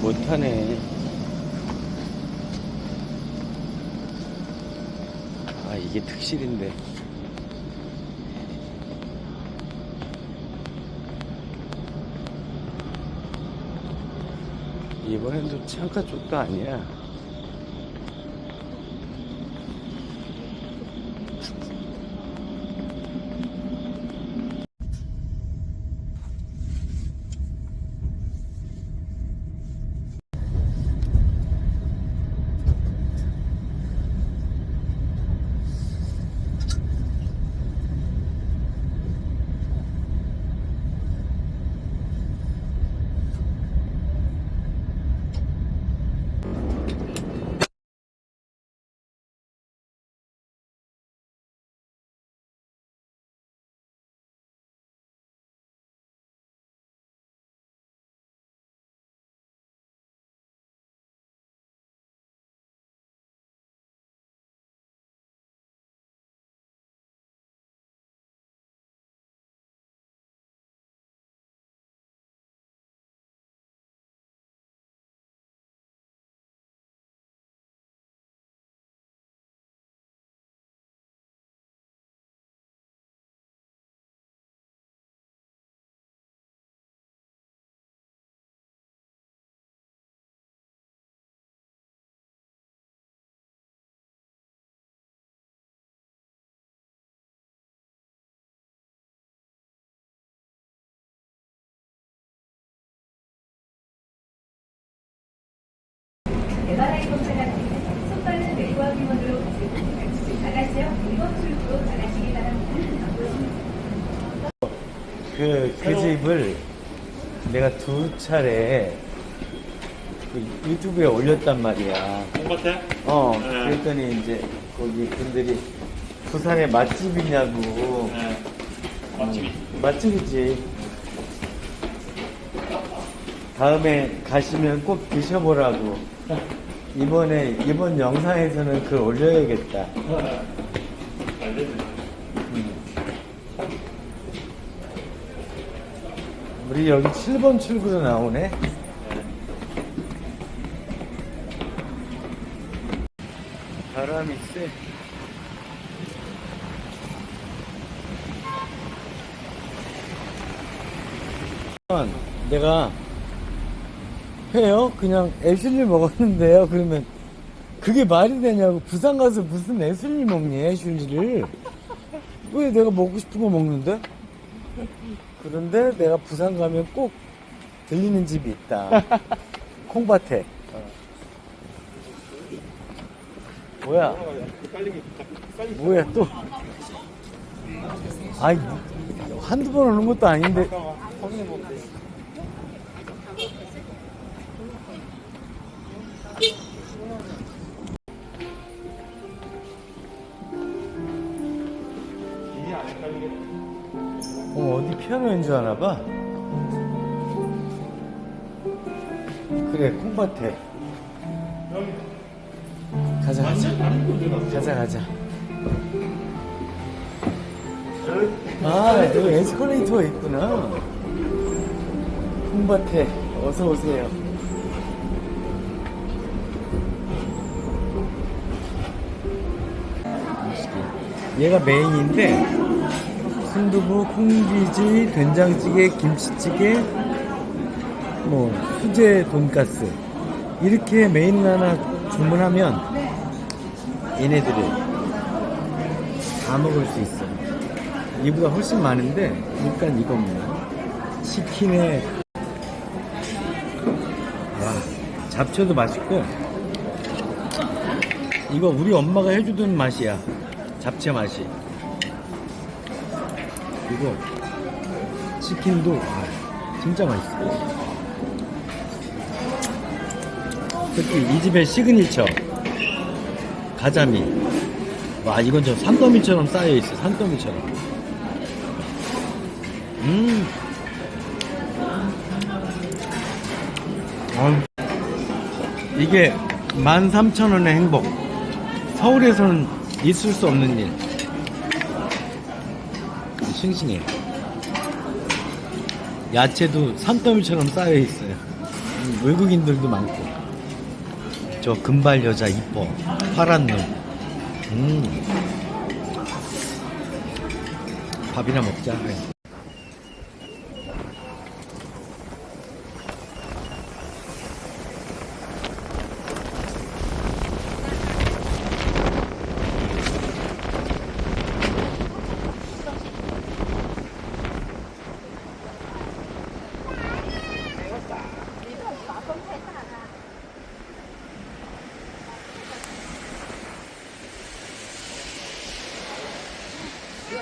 못하네. 아, 이게 특실인데. 이번엔도 창가 쪽도 아니야. 가시고 나가시어 1번 출구로 나가시기 바랍니다. 그, 그 집을 내가 두 차례 그 유튜브에 올렸단 말이야. 공밭에? 어, 네. 그랬더니 이제 거기 분들이 부산에 맛집이냐고. 네. 맛집이. 음, 맛집이지. 다음에 가시면 꼭 드셔보라고. 이번에, 이번 영상에서는 그걸 올려야겠다. 잘 됐네. 우리 여기 7번 출구로 나오네. 바람이 세. 내가 회요? 그냥 애슐리 먹었는데요. 그러면 그게 말이 되냐고 부산 가서 무슨 애슐리 먹니 애슐리를 왜 내가 먹고 싶은 거 먹는데? 그런데 내가 부산 가면 꼭 들리는 집이 있다. 콩밭에. 뭐야? 뭐야 또? 아이 한두 번 오는 것도 아닌데. 피아노 연주하나 봐. 그래, 콩밭에. 가자, 가자. 가자, 가자. 아, 여기 에스컬레이터가 있구나. 콩밭에. 어서 오세요. 얘가 메인인데, 순두부, 콩비지, 된장찌개, 김치찌개, 뭐 수제 돈가스 이렇게 메인 하나 주문하면 얘네들이 다 먹을 수 있어. 이보다 훨씬 많은데 일단 이겁니다. 치킨에 와 잡채도 맛있고 이거 우리 엄마가 해주던 맛이야. 잡채 맛이. 그리고 치킨도 아, 진짜 맛있어. 특히 이 집의 시그니처 가자미. 와 이건 저 산더미처럼 쌓여 있어. 산더미처럼. 음. 아, 이게 13,000원의 행복. 서울에서는 있을 수 없는 일. 싱싱해. 야채도 산더미처럼 쌓여 있어요. 음, 외국인들도 많고. 저 금발 여자 이뻐. 파란 눈. 음. 밥이나 먹자.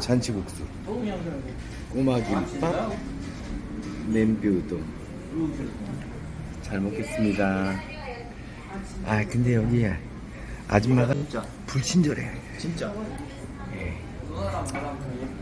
잔치국수, 꼬마 김밥, 냄비 우동. 잘 먹겠습니다. 아 근데 여기 아줌마가 불친절해. 진짜. 예.